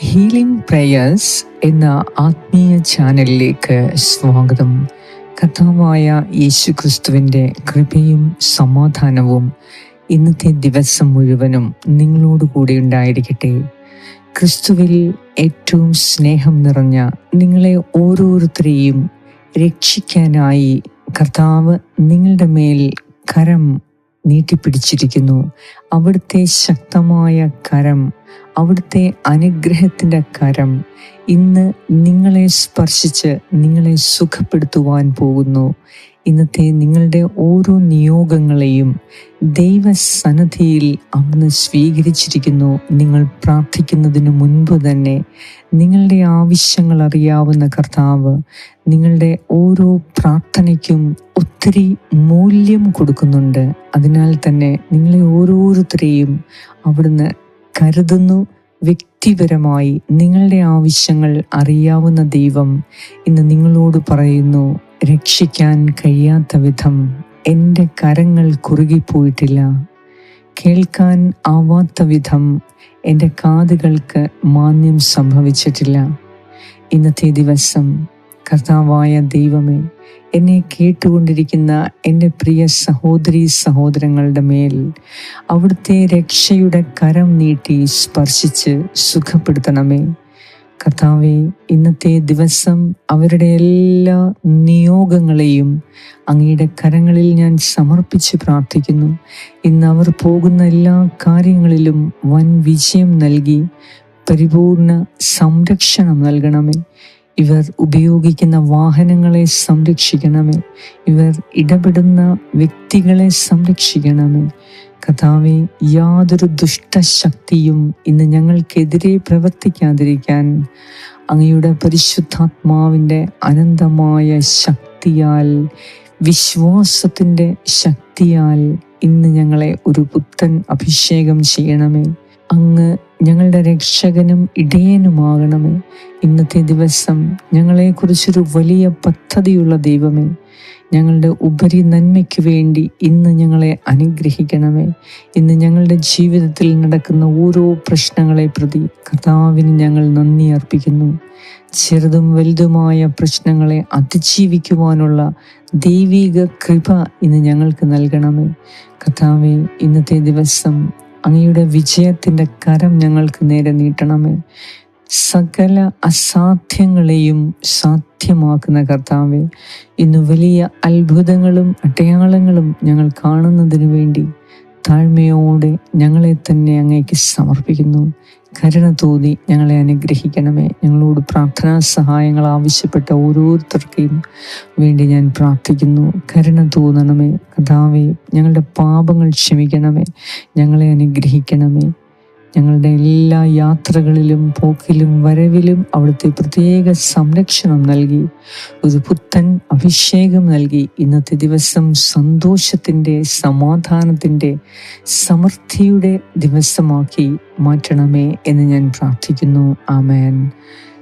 Healing prayers എന്ന ആത്മീയ ചാനലിലേക്ക് സ്വാഗതം. കഥാവായ യേശു ക്രിസ്തുവിന്റെ കൃപയും സമാധാനവും ഇന്നത്തെ ദിവസം മുഴുവനും നിങ്ങളോട് കൂടെ ഉണ്ടായിരിക്കട്ടെ. ക്രിസ്തുവിൽ ഏറ്റവും സ്നേഹം നിറഞ്ഞ നിങ്ങളെ ഓരോരുത്തരെയും രക്ഷിക്കാനായി കർത്താവ് നിങ്ങളുടെ മേൽ കരം നീട്ടിപ്പിടിച്ചിരിക്കുന്നു. അവിടുത്തെ ശക്തമായ കരം അവിടുത്തെ അനുഗ്രഹത്തിന്റെ കരം ഇന്ന് നിങ്ങളെ സ്പർശിച്ച് നിങ്ങളെ സുഖപ്പെടുത്തുവാൻ പോകുന്നു. ഇന്നത്തെ നിങ്ങളുടെ ഓരോ നിയോഗങ്ങളെയും ദൈവസന്നദ്ധിയിൽ അവിടുന്ന് സ്വീകരിച്ചിരിക്കുന്നു. നിങ്ങൾ പ്രാർത്ഥിക്കുന്നതിന് മുൻപ് തന്നെ നിങ്ങളുടെ ആവശ്യങ്ങൾ അറിയാവുന്ന കർത്താവ് നിങ്ങളുടെ ഓരോ പ്രാർത്ഥനയ്ക്കും ഒത്തിരി മൂല്യം കൊടുക്കുന്നുണ്ട്. അതിനാൽ തന്നെ നിങ്ങളെ ഓരോരുത്തരെയും അവിടുന്ന് കരുതുന്നു. വ്യക്തിപരമായി നിങ്ങളുടെ ആവശ്യങ്ങൾ അറിയാവുന്ന ദൈവം ഇന്ന് നിങ്ങളോട് പറയുന്നു രക്ഷിക്കാൻ കഴിയാത്ത വിധം എന്റെ കരങ്ങൾ കുറുകിപ്പോയിട്ടില്ല. കേൾക്കാൻ ആവാത്ത വിധം എന്റെ കാതുകൾക്ക് മാന്യം സംഭവിച്ചിട്ടില്ല. ഇന്നത്തെ ദിവസം കർത്താവായ ദൈവമേ എന്നെ കേട്ടുകൊണ്ടിരിക്കുന്ന എന്റെ പ്രിയ സഹോദരി സഹോദരങ്ങളുടെ മേൽ അവിടുത്തെ രക്ഷയുടെ കരം നീട്ടി സ്പർശിച്ച് സുഖപ്പെടുത്തണമേ. കർത്താവെ ഇന്നത്തെ ദിവസം അവരുടെ എല്ലാ നിയോഗങ്ങളെയും അങ്ങയുടെ കരങ്ങളിൽ ഞാൻ സമർപ്പിച്ച് പ്രാർത്ഥിക്കുന്നു. ഇന്ന് അവർ പോകുന്ന എല്ലാ കാര്യങ്ങളിലും വൻ വിജയം നൽകി പരിപൂർണ സംരക്ഷണം നൽകണമേ. ഇവർ ഉപയോഗിക്കുന്ന വാഹനങ്ങളെ സംരക്ഷിക്കണമേ. ഇവർ ഇടപെടുന്ന വ്യക്തികളെ സംരക്ഷിക്കണമേ. കഥാവെ യാതൊരു ദുഷ്ടശക്തിയും ഇന്ന് ഞങ്ങൾക്കെതിരെ പ്രവർത്തിക്കാതിരിക്കാൻ അങ്ങയുടെ പരിശുദ്ധാത്മാവിന്റെ അനന്തമായ ശക്തിയാൽ വിശ്വാസത്തിന്റെ ശക്തിയാൽ ഇന്ന് ഞങ്ങളെ ഒരു പുത്തൻ അഭിഷേകം ചെയ്യണമേ. അങ്ങ് ഞങ്ങളുടെ രക്ഷകനും ഇടയനുമാകണമേ. ഇന്നത്തെ ദിവസം ഞങ്ങളെക്കുറിച്ചൊരു വലിയ പദ്ധതിയുള്ള ദൈവമേ. ഞങ്ങളുടെ ഉപരി നന്മയ്ക്ക് വേണ്ടി ഇന്ന് ഞങ്ങളെ അനുഗ്രഹിക്കണമേ. ഇന്ന് ഞങ്ങളുടെ ജീവിതത്തിൽ നടക്കുന്ന ഓരോ പ്രശ്നങ്ങളെ പ്രതി കർത്താവിന് ഞങ്ങൾ നന്ദി അർപ്പിക്കുന്നു. ചെറുതും വലുതുമായ പ്രശ്നങ്ങളെ അതിജീവിക്കുവാനുള്ള ദൈവിക കൃപ ഇന്ന് ഞങ്ങൾക്ക് നൽകണമേ. കർത്താവെ ഇന്നത്തെ ദിവസം അങ്ങയുടെ വിജയത്തിന്റെ കരം ഞങ്ങൾക്ക് നേരെ നീട്ടണമേ. സകല അസാധ്യങ്ങളെയും സാധ്യമാക്കുന്ന കർത്താവെ ഇന്ന് വലിയ അത്ഭുതങ്ങളും അടയാളങ്ങളും ഞങ്ങൾ കാണുന്നതിന് വേണ്ടി താഴ്മയോടെ ഞങ്ങളെ തന്നെ അങ്ങേക്ക് സമർപ്പിക്കുന്നു. കരുണ തോന്നി ഞങ്ങളെ അനുഗ്രഹിക്കണമേ. ഞങ്ങളോട് പ്രാർത്ഥനാ സഹായങ്ങൾ ആവശ്യപ്പെട്ട ഓരോരുത്തർക്കും വേണ്ടി ഞാൻ പ്രാർത്ഥിക്കുന്നു. കരുണ തോന്നണമേ. കഥാവേ ഞങ്ങളുടെ പാപങ്ങൾ ക്ഷമിക്കണമേ. ഞങ്ങളെ അനുഗ്രഹിക്കണമേ. ഞങ്ങളുടെ എല്ലാ യാത്രകളിലും പോക്കിലും വരവിലും അവിടുത്തെ പ്രത്യേക സംരക്ഷണം നൽകി ഒരു പുത്തൻ അഭിഷേകം നൽകി. ഇന്നത്തെ ദിവസം സന്തോഷത്തിന്റെ സമാധാനത്തിന്റെ സമൃദ്ധിയുടെ ദിവസമാക്കി മാറ്റണമേ എന്ന് ഞാൻ പ്രാർത്ഥിക്കുന്നു. ആമേൻ.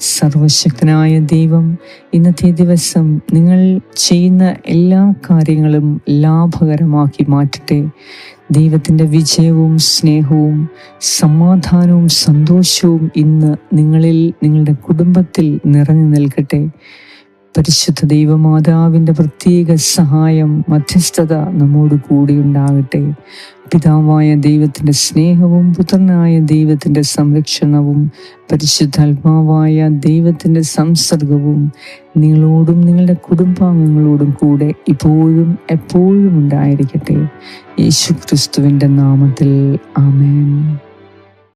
സർവശക്തനായ ദൈവം ഇന്നത്തെ ദിവസം നിങ്ങൾ ചെയ്യുന്ന എല്ലാ കാര്യങ്ങളും ലാഭകരമാക്കി മാറ്റട്ടെ. ദൈവത്തിന്റെ വിജയവും സ്നേഹവും സമാധാനവും സന്തോഷവും ഇന്ന് നിങ്ങളിൽ നിങ്ങളുടെ കുടുംബത്തിൽ നിറഞ്ഞു നിൽക്കട്ടെ. പരിശുദ്ധ ദൈവമാതാവിന്റെ പ്രത്യേക സഹായം മധ്യസ്ഥത നമ്മോട് കൂടി ഉണ്ടാകട്ടെ. പിതാവായ ദൈവത്തിന്റെ സ്നേഹവും പുത്രനായ ദൈവത്തിന്റെ സംരക്ഷണവും പരിശുദ്ധാത്മാവായ ദൈവത്തിന്റെ സംസർഗവും നിങ്ങളോടും നിങ്ങളുടെ കുടുംബാംഗങ്ങളോടും കൂടെ ഇപ്പോഴും എപ്പോഴും ഉണ്ടായിരിക്കട്ടെ. യേശു ക്രിസ്തുവിന്റെ നാമത്തിൽ. ആമേൻ.